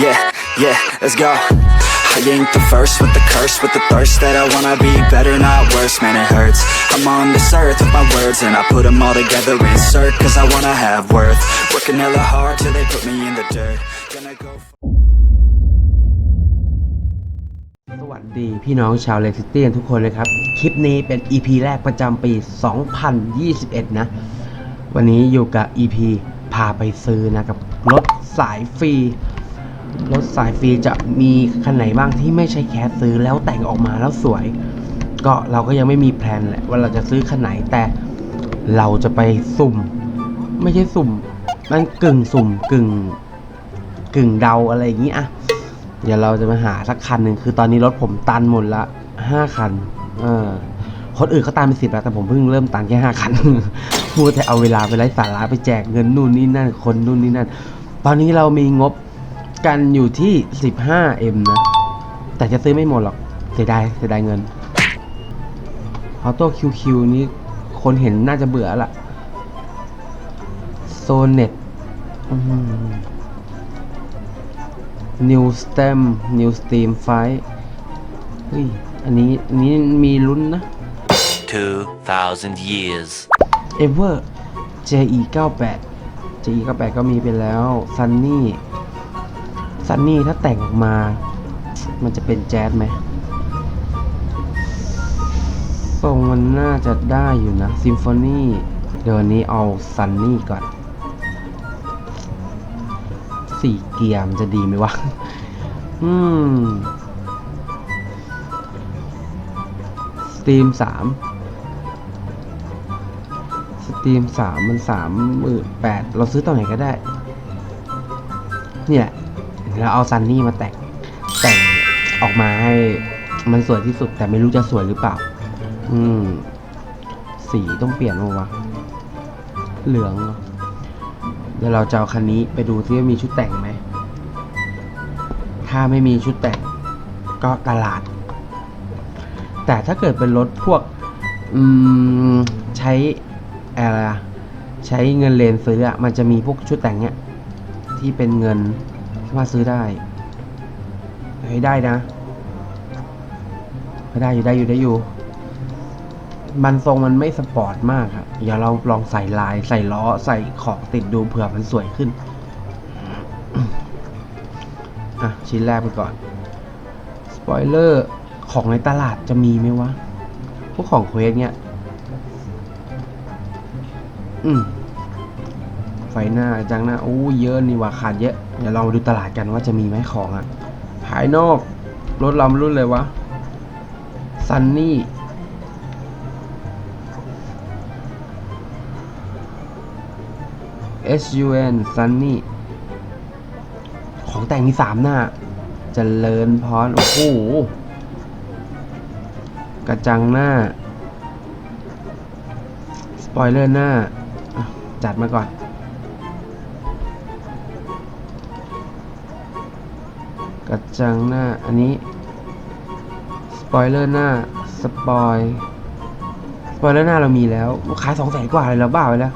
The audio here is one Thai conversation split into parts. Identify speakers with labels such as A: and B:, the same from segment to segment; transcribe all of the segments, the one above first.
A: Yeah, yeah, let's go. I ain't the first with the curse, with the thirst that I wanna be better, not worse, man, it hurts. I'm on this earth with my words, and I put them all together, insert, cause I wanna have worth. Working hella hard till they put me in the dirt. Gonna go.
B: สวัสดีพี่น้องชาวเลซิตี้ทุกคนเลยครับ คลิปนี้เป็น EP แรกประจำปี 2021 นะ วันนี้อยู่กับ EP พาไปซื้อนะกับรถสายฟรี รถสายฟรีจะมีคันไหนบ้างที่ไม่ใช่แคสซื้อแล้วแต่งออกมาแล้วสวย ก็เราก็ยังไม่มีแพลนแหละว่าเราจะซื้อคันไหนแต่เราจะไปสุ่ม ไม่ใช่สุ่ม มันกึ่งสุ่มกึ่งกึ่งเดาอะไรอย่างนี้อะเดี๋ยวเราจะมาหาสักคันหนึ่งคือตอนนี้รถผมตันหมดละห้าคันเออคนอื่นเขาตันไปสิบแล้วแต่ผมเพิ่งเริ่มตันแค่ห้าคันพูดแต่เอาเวลาไปไร้สาระไปแจกเงินนู่นนี่นั่นคนนู่นนี่นั่น ตอนนี้เรามีงบ กันอยู่ที่สิบห้าเอ็มนะ แต่จะซื้อไม่หมดหรอก เสียดายเสียดายเงินออโต้คิวคิวนี้คนเห็นน่าจะเบื่อละโซเน็ต New Stem New Steam Fight เฮ้ยอันนี้อันนี้มีลุ้นนะ
C: 2,000 years.
B: Ever JE 98 JE 98 ก็มีไปแล้ว Sunny Sunny ถ้าแต่งออกมา มันจะเป็นแจ๊สไหมทรงมันน่าจะได้อยู่นะ Symphony เดี๋ยวนี้เอา Sunny ก่อนสี่เกียร์มันจะดีไหมวะ อืมสตรีมสามสตรีมสามมันสามหมื่นแปดเราซื้อตอนไหนก็ได้ เนี่ย เราเอาซันนี่มาแต่งแต่งออกมาให้มันสวยที่สุดแต่ไม่รู้จะสวยหรือเปล่า อืม สีต้องเปลี่ยนมั้งวะเหลืองเดี๋ยวเราจะเอาคันนี้ไปดูที่ว่ามีชุดแต่งไหม ถ้าไม่มีชุดแต่งก็ตลาด แต่ถ้าเกิดเป็นรถพวก อืม ใช้อะไรใช้เงินเลนซื้ออะมันจะมีพวกชุดแต่งเนี้ยที่เป็นเงิน สามารถซื้อได้เฮ้ยได้นะได้อยู่ได้อยู่ได้อยู่ มันทรงมันไม่สปอร์ตมากครับเดี๋ยวเราลองใส่ลายใส่ล้อใส่ของติดดูเผื่อมันสวยขึ้น อะ ชิ้นแรกไปก่อน สปอยเลอร์ของในตลาดจะมีไหมวะ พวกของเควสเนี่ย อืม ไฟหน้าจังหน้าอู้เยอะนี่ว่าขาดเยอะ เดี๋ยวลองมาดูตลาดกันว่าจะมีไหมของอะ่ะภายนอกรถลำรุ่นเลยวะซันนี่ SUN Sunny ของแต่งมีสามหน้าจเจริญพร โอ้โห กระจังหน้า สปอยเลอร์หน้า จัดมาก่อน กระจังหน้า อันนี้ สปอยเลอร์หน้า สปอยสปอยเลอร์หน้าเรามีแล้วขาสองแสนกว่าเลยเราบ้าไปแล้ว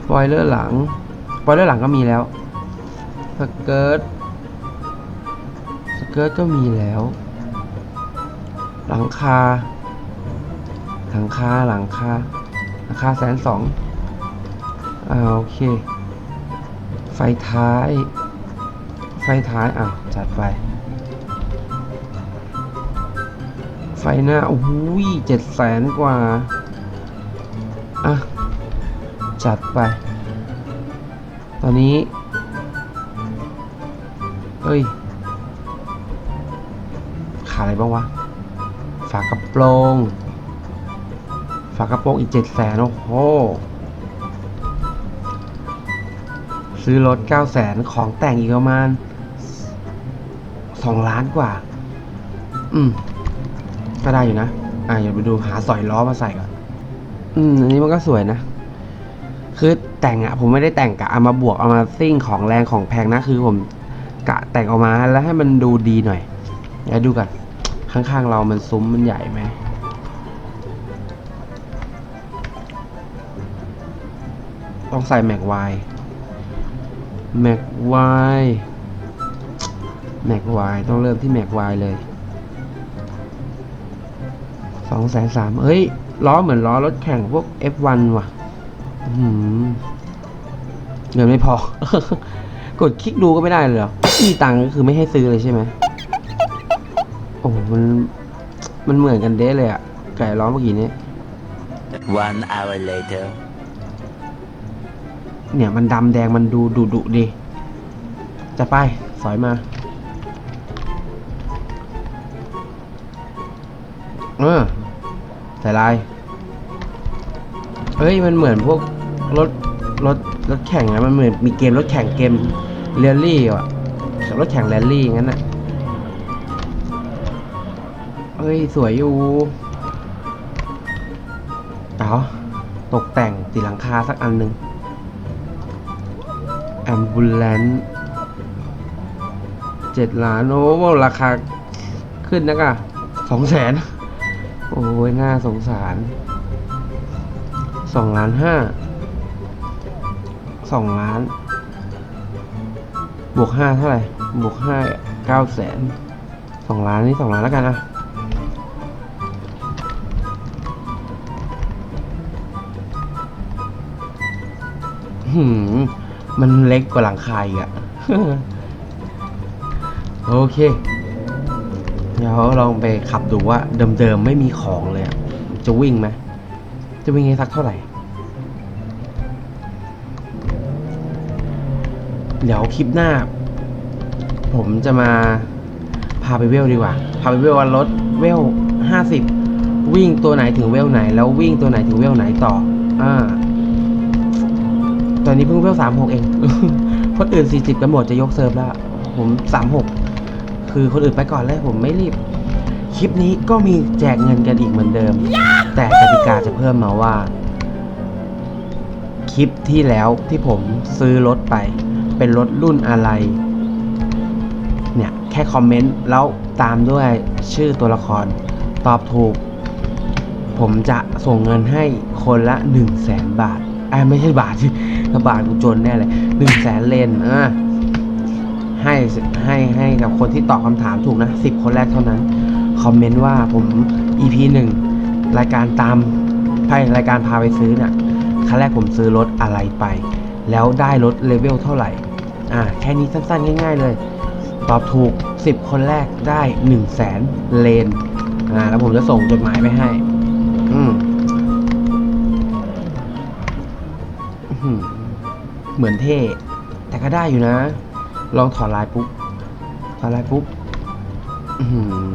B: สปอยเลอร์หลัง สปอยเลอร์หลังก็มีแล้ว สเกิร์ต สเกิร์ตก็มีแล้ว หลังคา หลังคา หลังคา หลังคาแสนสอง อ่าโอเค ไฟท้าย ไฟท้ายอะจัดไป ไฟหน้าโอ้โหเจ็ดแสนกว่า อะ จัดไป ตอนนี้ เฮ้ย ขาดอะไรบ้างวะ ฝากระโปรง ฝากระโปรงอีกเจ็ดแสนโอ้โหซื้อรถเก้าแสนของแต่งอีกประมาณ สองล้านกว่า อืม ก็ได้อยู่นะ อะเดี๋ยวไปดูหาสอยล้อมาใส่ก่อน อืม อันนี้มันก็สวยนะ คือแต่งอะผมไม่ได้แต่งกะเอามาบวกเอามาซิ่งของแรงของแพงนะ คือผมกะแต่งออกมาแล้วให้มันดูดีหน่อยเดี๋ยวดูกัน ข้างๆเรามันซุ้มมันใหญ่ไหมต้องใส่แม็กไวแม็กไว แม็กวายต้องเริ่มที่แม็กวายเลยสองแสนสามเฮ้ย ล้อเหมือนล้อรถแข่งพวก F1 ว่ะอื้อหือเงินไม่พอ กดคลิกดูก็ไม่ได้เลยเหรอมีตังค์ก็คือไม่ให้ซื้อเลยใช่ไหมโอ้โหมัน มันเหมือนกันเด้เลยอะไก่ล้อเมื่อกี้นี้
C: One hour later.
B: เนี่ยมันดำแดงมันดูดุดุดี จะไป สอยมา เออใส่ลาย เฮ้ย มันเหมือนพวกรถรถรถแข่งนะมันเหมือนมีเกมรถแข่งเกมเรลลี่อะรถแข่งแรลลี่งั้นน่ะเฮ้ย สวยอยู่เอาตกแต่งติหลังคาสักอันหนึ่งแอมบูเลนเจ็ดล้าน โอ้โหราคาขึ้นนะกะสองแสน โอ้ยน่าสงสารสองล้านห้าสองล้าน บวกห้าเท่าไหร่ บวกห้าเก้าแสนสองล้านนี่สองล้านแล้วกันอะหืมมันเล็กกว่าหลังคาอีกอะโอเค เดี๋ยวลองไปขับดูว่าเดิมๆไม่มีของเลยจะวิ่งไหมจะวิ่งให้สักเท่าไหร่ เดี๋ยวคลิปหน้า ผมจะมาพาไปเวลดีกว่า พาไปเวลว่ารถเวลห้าสิบวิ่งตัวไหนถึงเวลไหน แล้ววิ่งตัวไหนถึงเวลไหนต่อ อ่า ตอนนี้เพิ่งเวลสามหกเอง คนอื่นสี่สิบกันหมดจะยกเซิร์ฟแล้ว ผมสามหก คือคนอื่นไปก่อนเลยผมไม่รีบ คลิปนี้ก็มีแจกเงินกันอีกเหมือนเดิม แต่กติกาจะเพิ่มมาว่า คลิปที่แล้วที่ผมซื้อรถไป เป็นรถรุ่นอะไร เนี่ย แค่คอมเมนต์แล้วตามด้วยชื่อตัวละคร ตอบถูก ผมจะส่งเงินให้คนละ 1 0 0 0 0แสนบาทไอ้ไม่ใช่บาทสิบาทกูจนแน่เลย1 0 0 0 0แสนเลนอะ ให้ให้ให้กับคนที่ตอบคำถามถูกนะ10คนแรกเท่านั้น คอมเมนต์ว่าผม EP 1รายการตามไพ่รายการพาไปซื้อน่ะครั้งแรกผมซื้อรถอะไรไป แล้วได้รถเลเวลเท่าไหร่ อ่าแค่นี้สั้นๆ ง่าย ๆ เลย ตอบถูก 10 คนแรกได้1 0 0 0 0แสนเลนอ่าแล้วผมจะส่งจดหมายไปให้ อืมเหมือนเท่ แต่ก็ได้อยู่นะ ลองถอดลายปุ๊บ ถอดลายปุ๊บอือหือ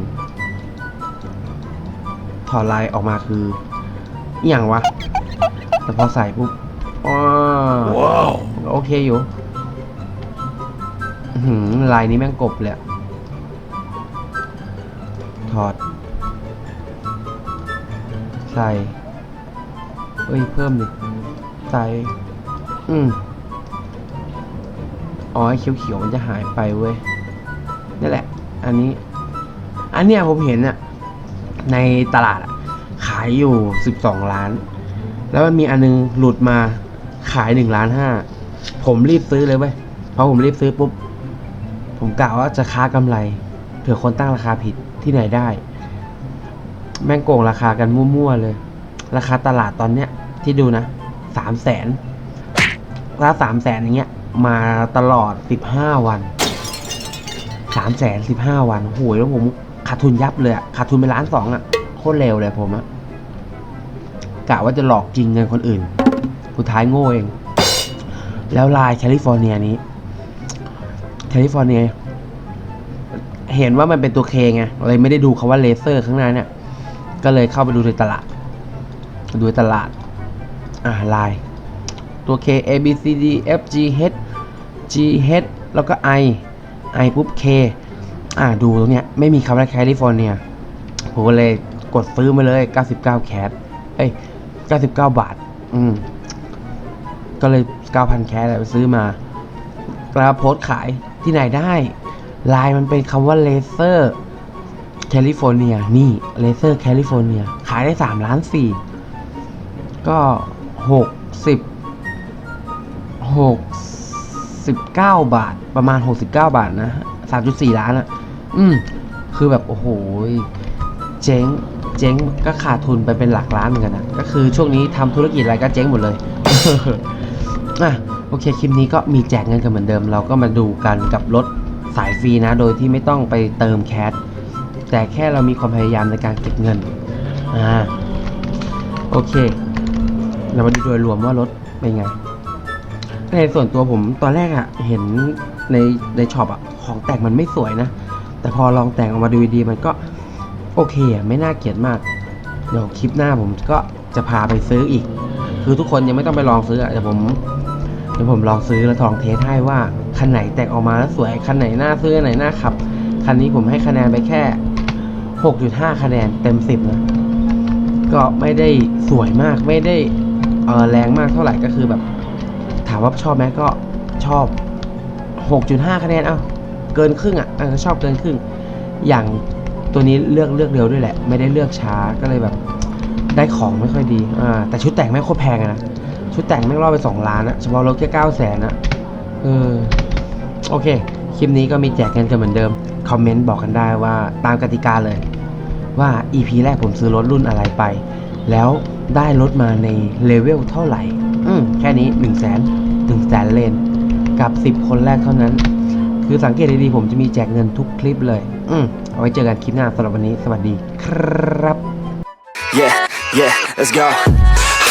B: ถอดลายออกมาคืออหย่างวะ แต่พอใส่ปุ๊บอ้าโอเคอยู่อื้อหือลายนี้แม่งกบเลยอะถอด ใส่ เฮ้ย เพิ่มดิ ใส่ อืม อ๋อเขียวๆมันจะหายไปเว้ยนี่แหละ อันนี้ อันเนี้ยผมเห็นอะในตลาดอะขายอยู่สิบสองล้าน แล้วมันมีอันนึงหลุดมาขายหนึ่งล้านห้าผมรีบซื้อเลยเว้ยพอผมรีบซื้อปุ๊บ ผมกะว่าจะค้ากำไรเผื่อคนตั้งราคาผิดที่ไหนได้ แม่งโกงราคากันมั่วๆเลย ราคาตลาดตอนเนี้ยที่ดูนะสามแสนถ้าสามแสนอย่างเงี้ย มาตลอดสิบห้าวันสามแสนสิบห้าวันโอยแล้วผมขาดทุนยับเลยอะขาดทุนไปล้านสองอะโคตรเร็วเลยผมอะกะว่าจะหลอกจริงเงินคนอื่นสุดท้ายโง่เอง แล้วลายแคลิฟอร์เนียนี้ แคลิฟอร์เนีย เห็นว่ามันเป็นตัวเคไงเลยไม่ได้ดูคาว่าเลเซอร์ข้างในเนี่ย ก็เลยเข้าไปดูในตลาด ดูตลาด อ่าลาย ตัว K A B C D F G H G H แล้วก็ I I ปุ๊บ K อ่าดูตรงเนี้ยไม่มีคำว่าแคลิฟอร์เนียผมก็เลยกดซื้อมาเลย 99 แคทเอ้ย 99 บาท อืม ก็เลย 9,000 แคทไปซื้อมาแล้วโพสต์ขายที่ไหนได้ลายมันเป็นคำว่าเลเซอร์แคลิฟอร์เนียนี่เลเซอร์แคลิฟอร์เนียขายได้ 3 ล้าน 4 ก็ 60 69 บาท ประมาณ 69 บาทนะสามจุดสี่ล้านอะอืม คือแบบ โอ้โห เจ๊ง เจ๊ง ก็ขาดทุนไปเป็นหลักล้านเหมือนกันนะ ก็คือช่วงนี้ทำธุรกิจอะไรก็เจ๊งหมดเลยอะโอเค คลิปนี้ก็มีแจกเงินกันเหมือนเดิม เราก็มาดูกันกับรถสายฟรีนะ โดยที่ไม่ต้องไปเติมแคสแต่แค่เรามีความพยายามในการเก็บเงิน อ่า โอเค เรามาดูโดยรวมว่ารถเป็นไง ในส่วนตัวผมตอนแรกอะเห็นในในช็อปอะของแต่งมันไม่สวยนะ แต่พอลองแต่งออกมาดูดีมันก็โอเคอะไม่น่าเกลียดมาก เดี๋ยวคลิปหน้าผมก็จะพาไปซื้ออีก คือทุกคนยังไม่ต้องไปลองซื้ออะเดี๋ยวผมเดี๋ยวผมลองซื้อแล้วลองเทสให้ว่าคันไหนแต่งออกมาแล้วสวยคันไหนน่าซื้อคันไหนน่าขับคันนี้ผมให้คะแนนไปแค่ 6.5 คะแนนเต็ม 10 นะ ก็ไม่ได้สวยมากไม่ได้ออแรงมากเท่าไหร่ก็คือแบบามว่าชอบไหมก็ชอบ 6.5 คะแนนเอาเกินครึ่งอะชอบเกินครึ่ง อย่างตัวนี้เลือกเลือกเร็วด้วยแหละ ไม่ได้เลือกช้าก็เลยแบบได้ของไม่ค่อยดีอ่าแต่ชุดแต่งแม่งโคตรแพงนะชุดแต่งแม่งรอบไป 2 ล้านอะเฉพาะรถแค่9แสนอะเออโอเค คลิปนี้ก็มีแจกเงินกันเหมือนเดิม คอมเมนต์บอกกันได้ว่าตามกติกาเลย ว่า EP แรกผมซื้อรถรุ่นอะไรไป แล้วได้รถมาในเลเวลเท่าไหร่ อืมแค่นี้ 1 0 0 0 0แสนหนึ่งแสนเลนกับ 10 คนแรกเท่านั้น คือสังเกตดีๆผมจะมีแจกเงินทุกคลิปเลย อืมเอาไว้เจอกันคลิปหน้าสำหรับวันนี้ สวัสดีครับ
A: Yeah, yeah, let's go.